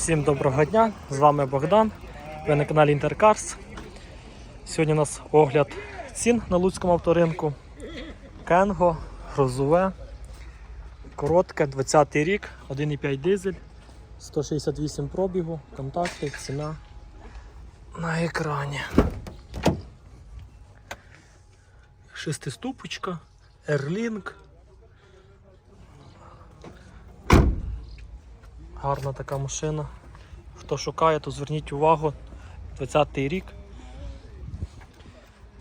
Всім доброго дня! З вами Богдан. Ви на каналі Інтеркарс. Сьогодні у нас огляд цін на Луцькому авторинку. Кенго, Грозове, коротке, 20 рік, 1,5 дизель, 168 пробігу, контакти, ціна на екрані. Шестиступочка, Airlink. Гарна така машина. Хто шукає, то зверніть увагу. 20-й рік.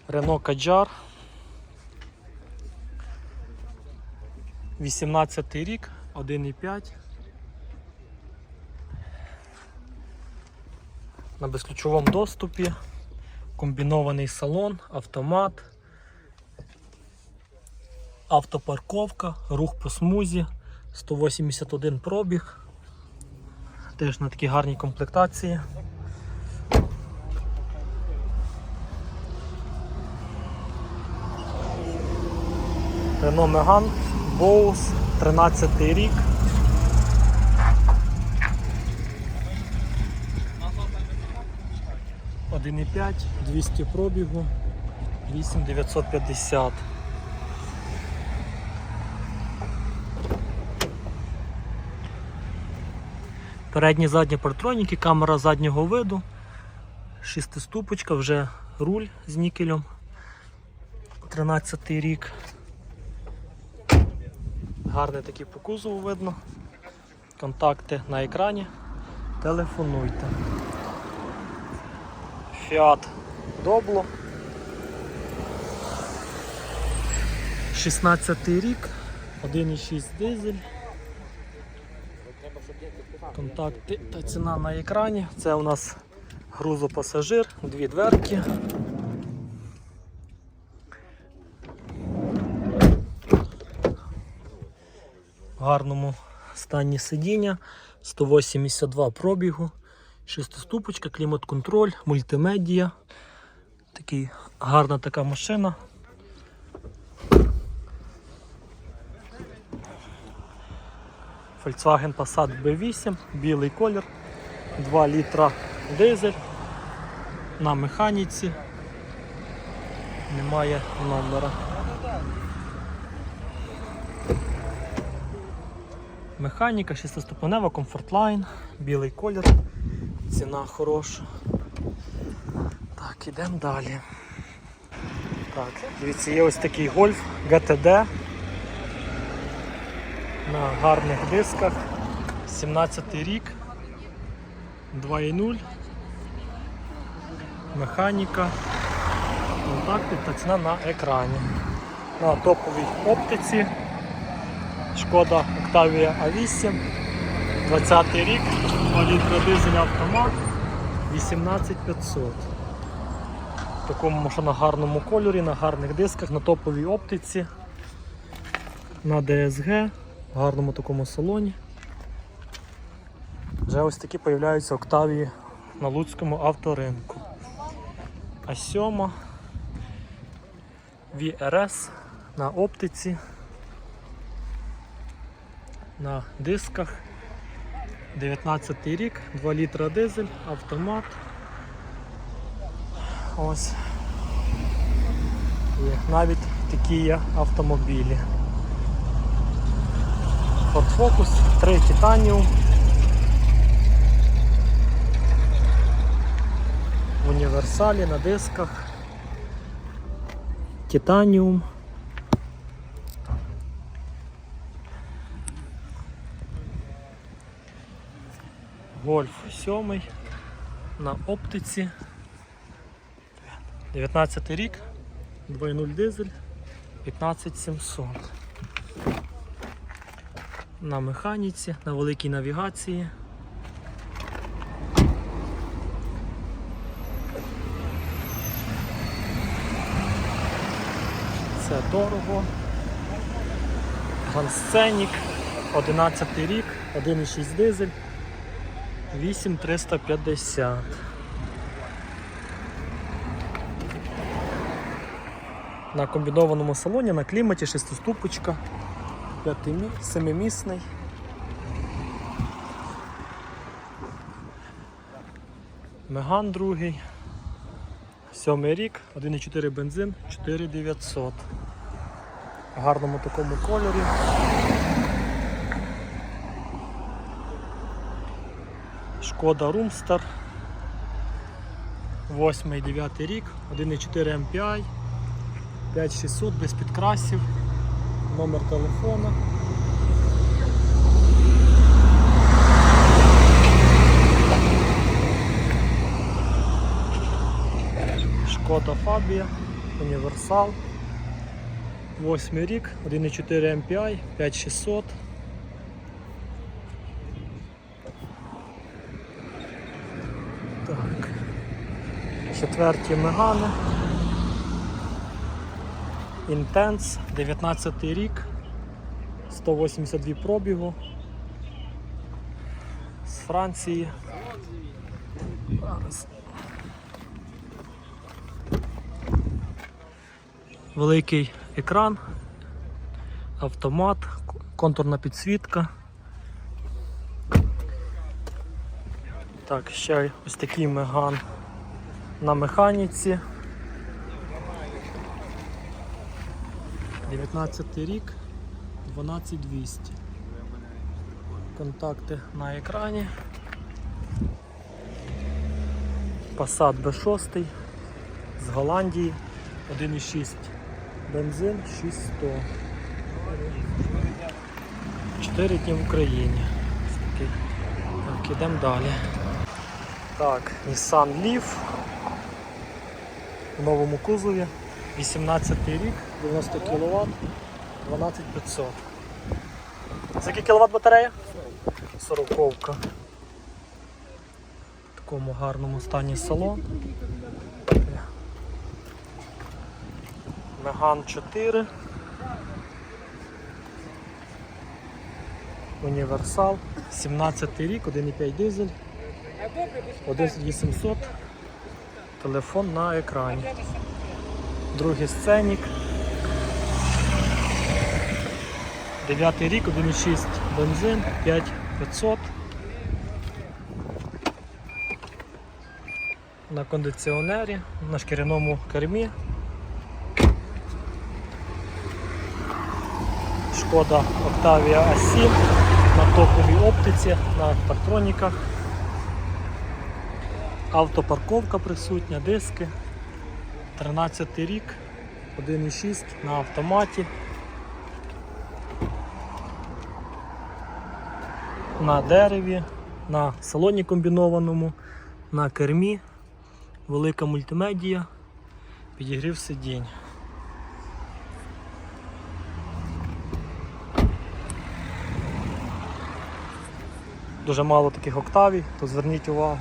Renault Kadjar. 18 рік, 1,5. На безключовому доступі. Комбінований салон, автомат, автопарковка, рух по смузі, 181 пробіг. Теж на такій гарній комплектації. Renault Megane Bose 13 рік. Один і 5, 200 пробігу, 8950. Передні задні партроніки, камера заднього виду, шестиступочка, вже руль з нікелем. 13 рік. Гарний такий по кузову видно. Контакти на екрані. Телефонуйте. Fiat Добло. 16 рік, 1,6 дизель. Контакти та ціна на екрані. Це у нас грузопасажир, дві дверки. В гарному стані сидіння, 182 пробігу, шестиступочка, клімат-контроль, мультимедія. Такий гарна така машина. Volkswagen Passat B8, білий колір, 2 літра дизель на механіці. Немає номера. Механіка, 6-ступенева, комфортлайн, білий колір, ціна хороша. Так, ідемо далі. Так, дивіться, є ось такий гольф GTD на гарних дисках. 17 рік, 2.0, механіка, контакти та ціна на екрані. На топовій оптиці. Шкода Octavia A8, 20 рік, 2 літра дизель автомат, 18500. В такому машина гарному кольорі, на гарних дисках, на топовій оптиці, на DSG, в гарному такому салоні. Вже ось такі з'являються Октавії на Луцькому авторинку. А 7 VRS на оптиці, на дисках. 19 рік, 2 літра дизель, автомат. Ось. Є. Навіть такі є автомобілі. Ford Focus, 3 Titanium. В універсалі на дисках. Титаніум. Гольф 7 на оптиці. 19 рік, 2.0 дизель, 15700. На механіці, на великій навігації. Це дорого. Гансценік, 11 рік, 1,6 дизель. 8350. На комбінованому салоні, на кліматі, шестиступочка, семимісний. Меган другий. Сьомий рік, 1,4 бензин, 4900. В гарному такому кольорі. Шкода Румстер. 8-9 рік, 1,4 MPI, 5600 без підкрасів, номер телефона. Шкода Фабія, Універсал. 8 рік, 1,4 MPI, 5600. Так. Четверті Мегани. Інтенс, 19 рік, 182 пробігу. З Франції. Великий екран, автомат, контурна підсвітка. Так, ще ось такий меган на механіці. 19 рік, 12200. Контакти на екрані. Passat B6 з Голландії 1,6 бензин 6100. 4 дні в Україні. Так, ідемо далі. Так, Nissan Leaf в новому кузові. 18 рік, 90 кВт, 12500. За який кВт батарея? 40 В такому гарному стані салон. Меган 4. Універсал. 17 рік, 1,5 дизель. 11800. Телефон на екрані. Другий сценік. 9 рік, 1,6 бензин, 5500. На кондиціонері, на шкіряному кермі. Шкода Octavia A7 на топовій оптиці, на парктроніках. Автопарковка присутня, диски. 13 рік, 1,6 на автоматі. На дереві, на салоні комбінованому, на кермі, велика мультимедія, підігрів сидінь. Дуже мало таких октавій, то зверніть увагу.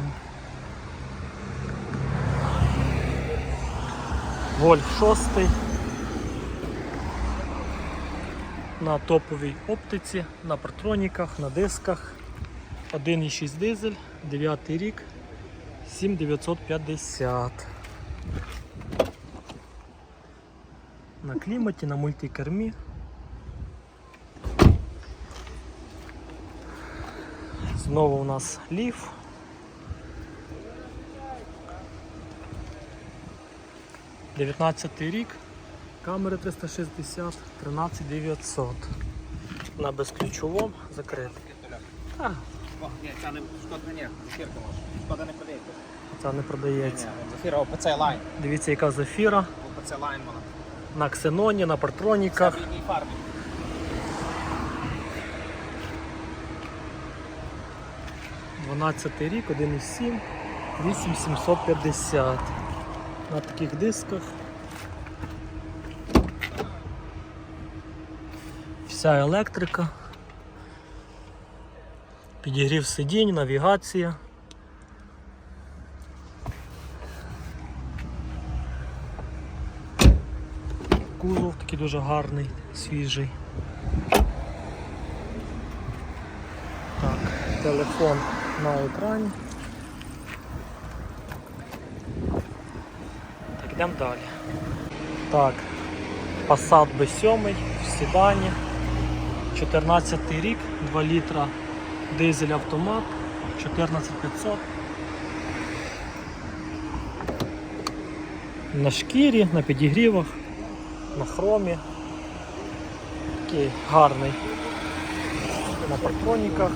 Вольф 6 на топовій оптиці, на партроніках, на дисках. 1,6 дизель, 9 рік, 7950. На кліматі, на мультикермі. Знову у нас ліф. Дев'ятнадцятий рік, камери 360, 13900. На безключовому закритий. Ні, ця не продається. це Зафіра ОПЦ лайн. Дивіться, яка зафіра. ОПЦ лайн вона. На ксеноні, на Це партроніках. в одній фарбі. Дванадцятий рік, 1,7, 8750. На таких дисках. Вся електрика. Підігрів сидінь, навігація. Кузов такий дуже гарний, свіжий. Так, телефон на екрані. Йдемо далі. Так, Passat B7 в седані. 14 рік, 2 літра дизель автомат, 14500. на шкірі, на підігрівах, на хромі. Такий гарний. На партроніках.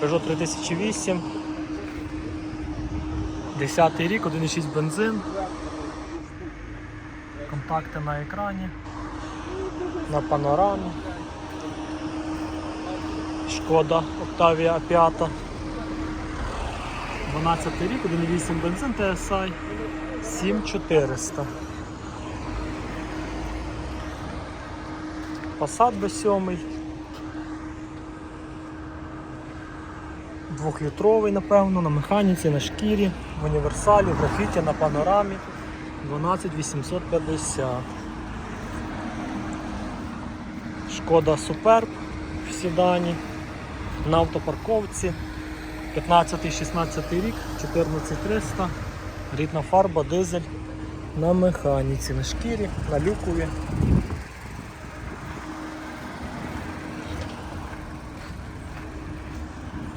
Peugeot 3008. 10 рік, 1,6 бензин. Контакти на екрані. На панорамі. Шкода Octavia 5. 12 рік, 1,8 бензин TSI, 7400. Passat B7. Двохлітровий, напевно, на механіці, на шкірі, універсалі, в графіті, на панорамі 12850. Шкода Superb в седані, на автопарковці. 15-16 рік, 14300, рідна фарба, дизель на механіці, на шкірі, на люкові.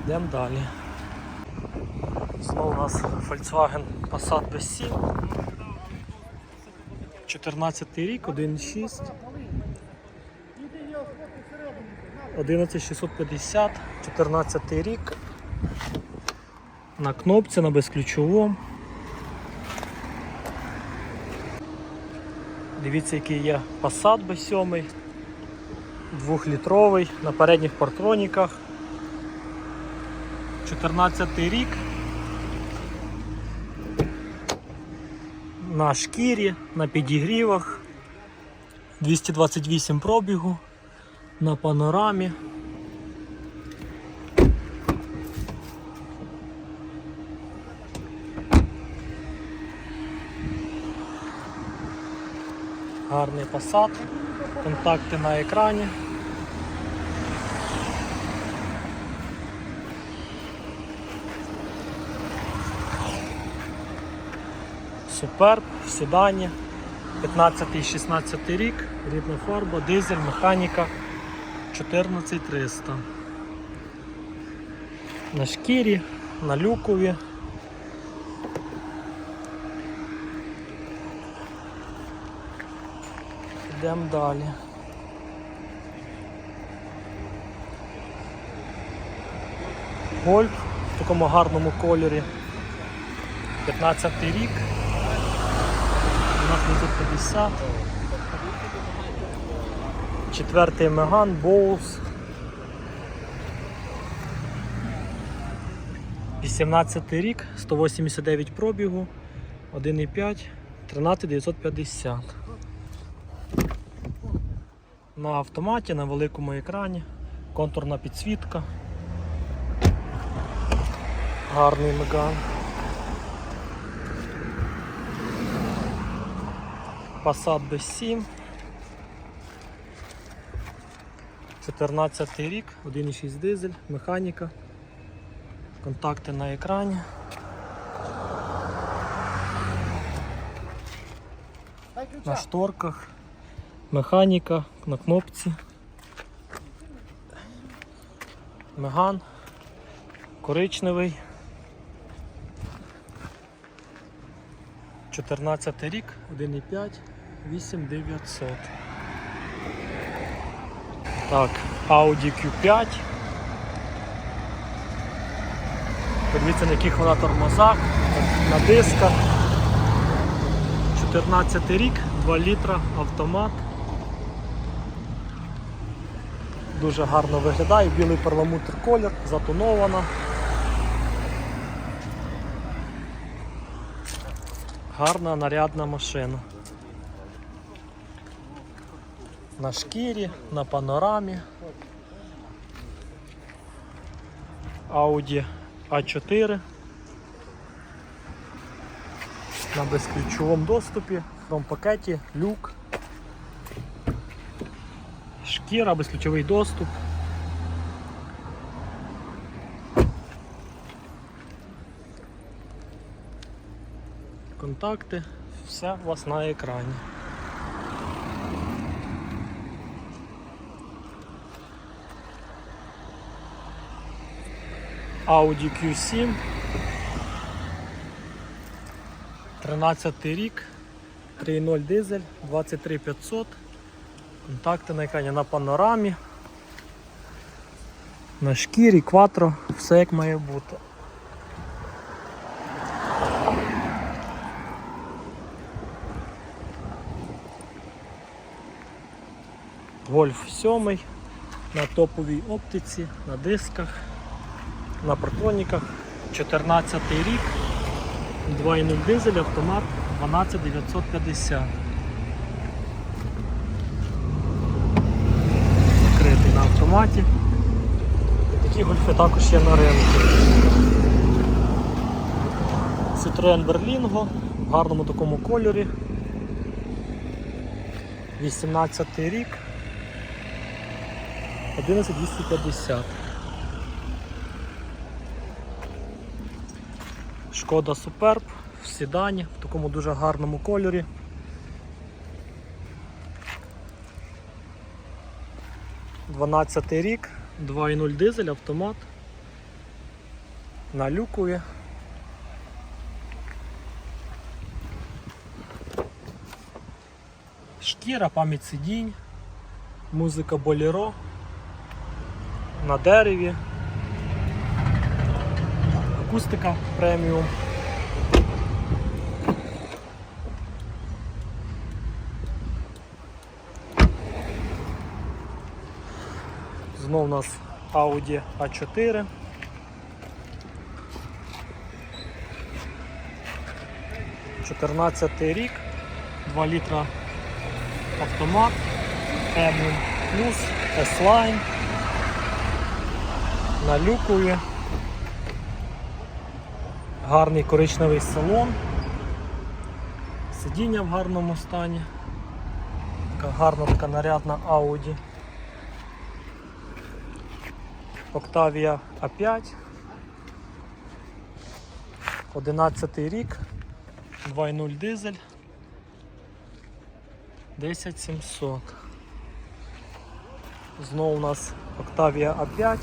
Йдемо далі. Знову у нас Volkswagen Passat B7. 14 рік, 1.6. 11650, 14 рік. На кнопці, на безключовому. Дивіться, який є Passat B7. Двохлітровий на передніх партроніках. 14 рік. На шкірі, на підігрівах. 228 пробігу. На панорамі. Гарний посад, контакти на екрані. Суперб в седані. 15-16 рік, рідна фарба, дизель, механіка 14300. На шкірі, на люкові. Йдемо далі. Гольф в такому гарному кольорі. 15 рік. 1250. Четвертий Меган, Боус. 18 рік, 189 пробігу, 1,5, 13950. На автоматі, на великому екрані, контурна підсвітка. Гарний меган. Passat B7. 14 рік, 1,6 дизель, механіка. Контакти на екрані. На шторках. Механіка на кнопці. Меган. Коричневий. 14 рік, 1,5, 8900. Так, Audi Q5. Подивіться, на яких вона тормозах, на дисках. 14 рік, 2 літра, автомат. Дуже гарно виглядає, білий перламутр колір, затонована. Гарна нарядна машина. На шкірі, на панорамі. Audi A4. На безключовому доступі, в пакеті, люк. Шкіра, безключовий доступ. Контакти, все у вас на екрані. Audi Q7 13 рік, 3.0 дизель, 23500. Контакти на екрані на панорамі. На шкірі, кватро, все як має бути. Гольф 7 на топовій оптиці, на дисках, на протроніках. 14 рік, 2.0 дизель, автомат 12950. Закритий на автоматі. Такі гольфи також є на ринку. Citroen Berlingo в гарному такому кольорі. 18 рік. 11250. Шкода Суперб в седані, в такому дуже гарному кольорі. Дванадцятий рік, 2.0 дизель, автомат. На люкові. Шкіра, пам'ять сидінь, музика боліро на дереві, акустика преміум. Знов у нас Audi A4. Чотирнадцятий рік, 2 літра автомат, Premium Plus, S-Line на люкові. Гарний коричневий салон. Сидіння в гарному стані. Така гарна така нарядна Audi. Octavia A5. 11 рік. 2.0 дизель. 10700. Знову у нас Octavia A5.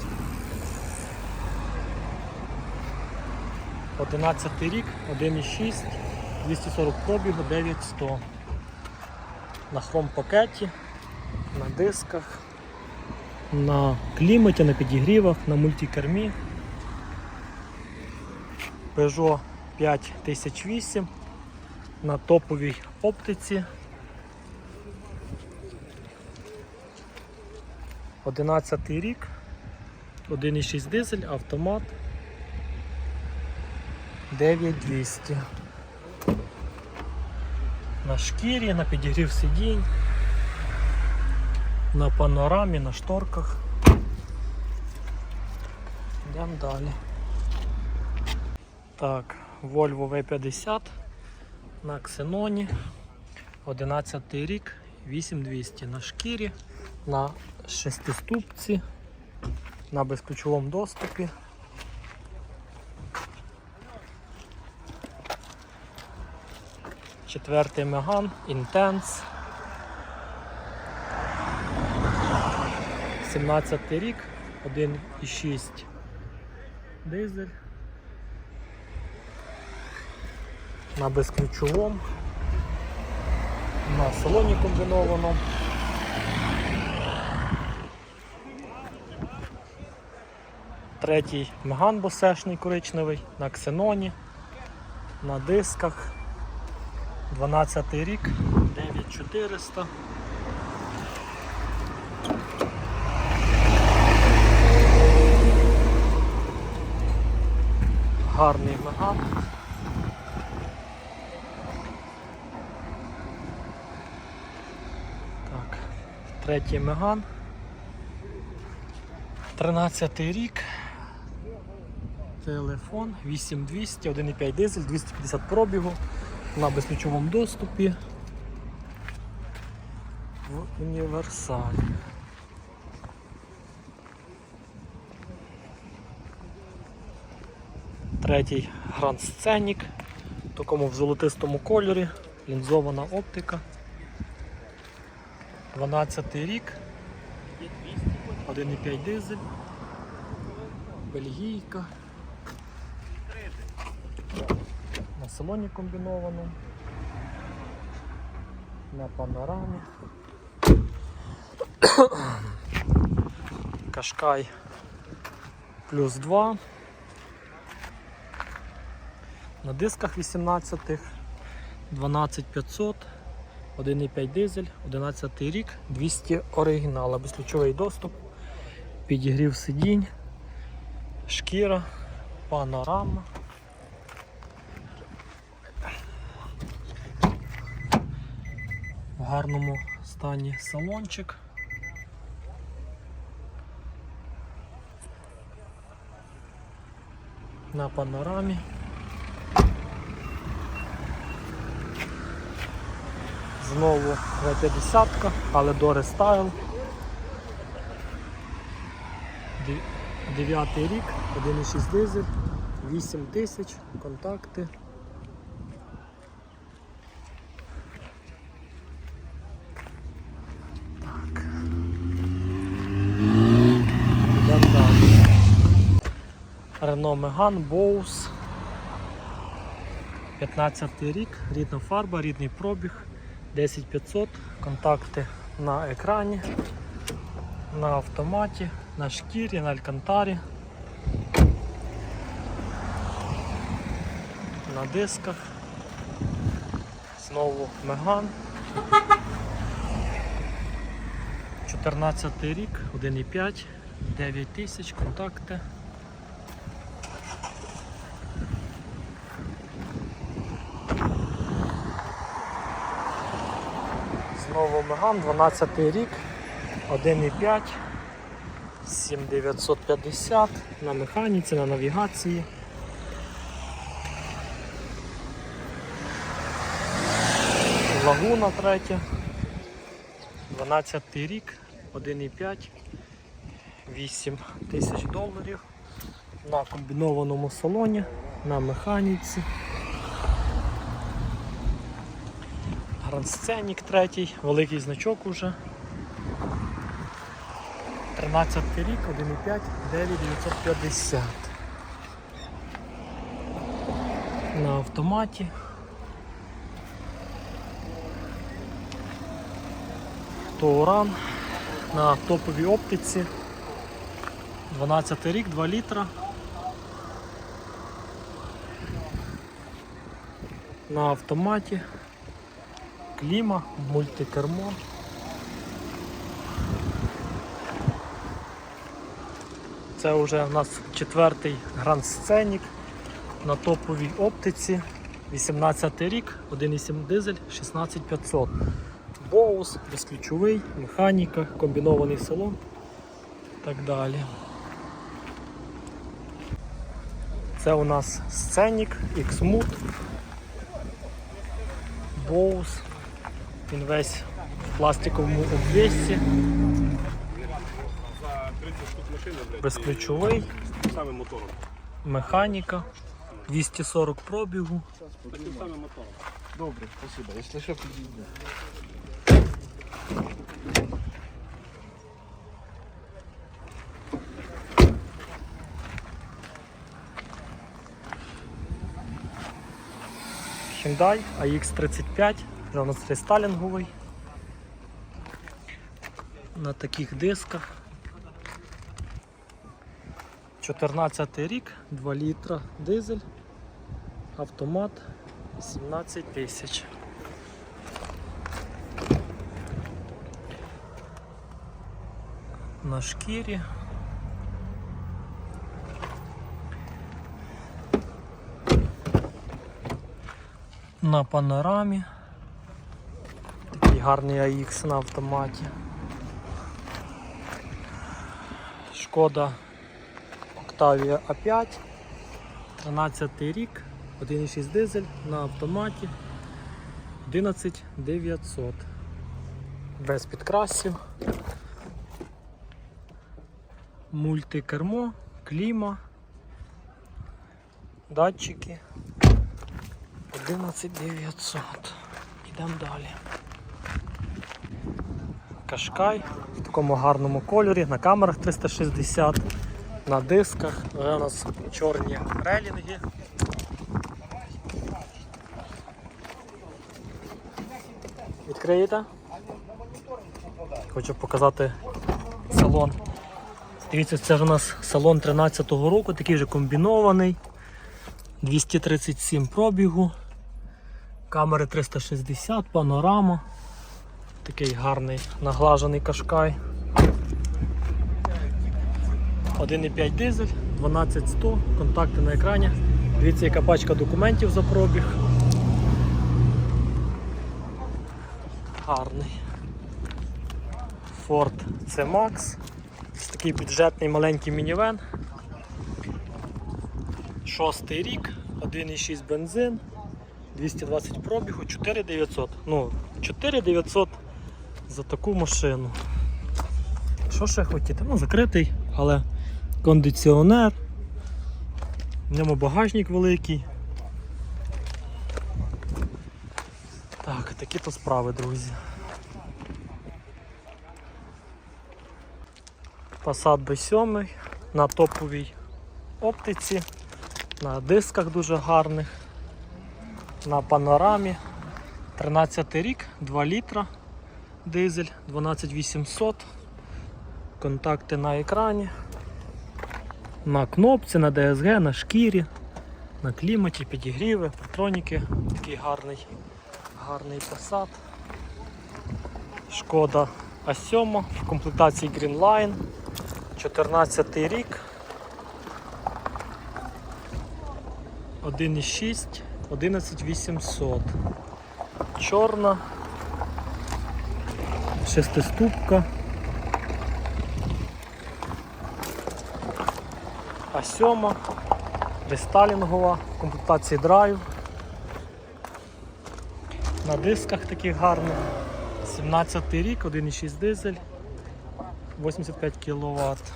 11 рік, 1,6, 240 пробігу, 9100. На хром пакеті, на дисках, на кліматі, на підігрівах, на мультикермі. Peugeot 5008 на топовій оптиці. 11 рік, 1,6 дизель, автомат. 9200. На шкірі, на підігрів сидінь, на панорамі, на шторках. Йдемо далі. Так, Volvo V50 на ксеноні. 11 рік, 8200 на шкірі, на шестиступці, на безключовому доступі. Четвертий Меган, Intense. 17 рік, 1,6 дизель. На безключовому. На салоні комбінованому. Третій Меган босешний коричневий, на ксеноні, на дисках. 12 рік, 9400. Гарний меган. Так, третій меган. 13 рік. Телефон 8200, 1,5 дизель, 250 пробігу на безключовому доступі в універсалі. Третій Grand Scenic, в такому в золотистому кольорі, лінзована оптика. 12 рік, 1,5 дизель, бельгійка. На салоні комбінованому. На панорамі. Кашкай плюс 2. На дисках 18 12500, 1,5 дизель, 11 рік, 200 оригінала, безключовий доступ, підігрів сидінь, шкіра, панорама. Гарному стані салончик. На панорамі. Знову В50, але до рестайл. Дев'ятий рік, 1,6 дизель, 8 тисяч, контакти. Так. Йдемо далі. Megane, Bose. 15 рік, рідна фарба, рідний пробіг, 10500, контакти на екрані, на автоматі, на шкірі, на алькантарі, на дисках. Знову Меган. 14 рік, 1,5, 9000, контакти. Меган, 12 рік, 1,5, 7950 на механіці, на навігації. Лагуна третя, 12 рік, 1,5, 8 тисяч доларів на комбінованому салоні, на механіці. Scenic третій, великий значок уже. 13 рік, 1,5, 9950. На автоматі. Тоуран на топовій оптиці. 12 рік, 2 літра. На автоматі. Кліма, мультикермо. Це вже у нас четвертий Grand Scenic на топовій оптиці. 18 рік, 1,7 дизель, 16500. Боус, безключовий, механіка, комбінований салон і так далі. Це у нас Scenic, X-Mood, Боус. Він весь в пластиковому обвісці, За 30 штук машини, блядь, безключовий, і мотором. механіка, 240 пробігу. Таким самим мотором. Добре, спасибо. Якщо що, підійде. Hyundai AX35, вже у нас рестайлінговий. На таких дисках. 14 рік, 2 літра дизель, автомат 17 тисяч. На шкірі. На панорамі. Гарний AX на автоматі. Шкода Octavia A5. 13 рік, 1,6 дизель на автоматі. 11900. Без підкрасів. Мультикермо, кліма, датчики. 11900. Йдемо далі. Кашкай в такому гарному кольорі, на камерах 360, на дисках, Вже у нас чорні релінги. Відкриєте? Хочу показати салон. Дивіться, це ж у нас салон 13-го року, такий вже комбінований, 237 пробігу, камери 360, панорама. Такий гарний наглажений кашкай. 1,5 дизель, 12100, контакти на екрані. Дивіться, яка пачка документів за пробіг. Гарний. Ford C-Max. Такий бюджетний маленький мінівен. Шостий рік, 1,6 бензин, 220 пробігу, 4900. Ну, 4900 за таку машину. Що ще хотіти? Ну, закритий, але кондиціонер. В ньому багажник великий. Так, такі то справи, друзі. Passat B7 на топовій оптиці, на дисках дуже гарних, на панорамі. 13 рік, 2 літра, дизель, 12800, контакти на екрані, на кнопці, на DSG, на шкірі, на кліматі, підігріви, патроніки, такий гарний, гарний Passat. Шкода А7 в комплектації Greenline. 14 рік. 1,6, 11800. Чорна. Шестиступка. А7. Рестайлінгова в комплектації драйв. На дисках таких гарних. 17 рік, 1,6 дизель. 85 кВт.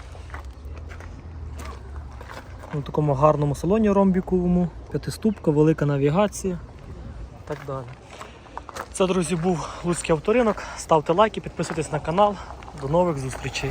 У такому гарному салоні ромбіковому, п'ятиступка, велика навігація і так далі. Це, друзі, був Луцький авторинок. Ставте лайки, підписуйтесь на канал. До нових зустрічей.